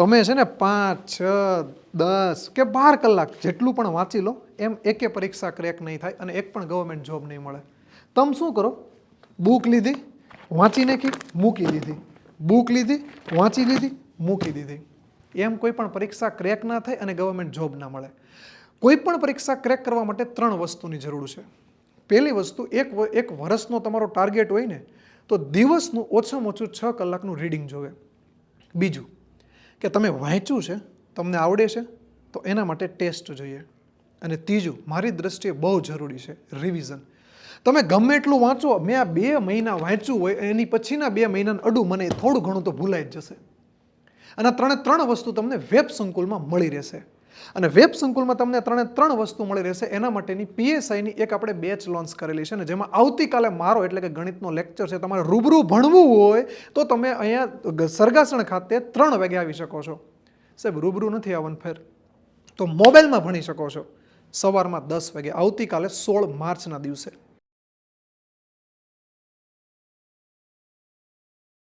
તમે છે ને પાંચ, છ, દસ કે બાર કલાક જેટલું પણ વાંચી લો, એમ એકે પરીક્ષા ક્રેક નહીં થાય અને એક પણ ગવર્મેન્ટ જોબ નહીં મળે. તમે શું કરો? બુક લીધી, વાંચી નાખી, મૂકી દીધી. બુક લીધી, વાંચી લીધી, મૂકી દીધી. એમ કોઈ પણ પરીક્ષા ક્રેક ના થાય અને ગવર્મેન્ટ જોબ ના મળે. કોઈ પણ પરીક્ષા ક્રેક કરવા માટે ત્રણ વસ્તુની જરૂર છે. પહેલી વસ્તુ, એક એક વર્ષનો તમારો ટાર્ગેટ હોય ને, તો દિવસનું ઓછામાં ઓછું છ કલાકનું રીડિંગ જોવે. બીજું કે તમે વાંચ્યું છે, તમને આવડે છે, તો એના માટે ટેસ્ટ જોઈએ. અને ત્રીજું, મારી દ્રષ્ટિએ બહુ જરૂરી છે રિવિઝન તમે ગમે એટલું વાંચો, મેં આ બે મહિના વાંચ્યું હોય, એની પછીના બે મહિનાનું અડું મને થોડું ઘણું તો ભૂલાઈ જ જશે. અને ત્રણે ત્રણ વસ્તુ તમને વેબ સંકુલમાં મળી રહેશે. અને વેબ સંકુલમાં તમને ત્રણે ત્રણ વસ્તુ મળી રહેશે. એના માટેની પીએસઆઈની એક આપણે બેચ લોન્ચ કરેલી છે ને જેમાં આવતીકાલે મારો એટલે કે ગણિતનો લેક્ચર છે, તમારે રૂબરૂ ભણવું હોય તો તમે અહીંયા સરગાસણ ખાતે ત્રણ વાગે આવી શકો છો. સાહેબ, રૂબરૂ નથી આવવાનું ફેર. તો મોબાઈલમાં ભણી શકો છો. સવારમાં દસ વાગે, આવતીકાલે સોળ માર્ચના દિવસે.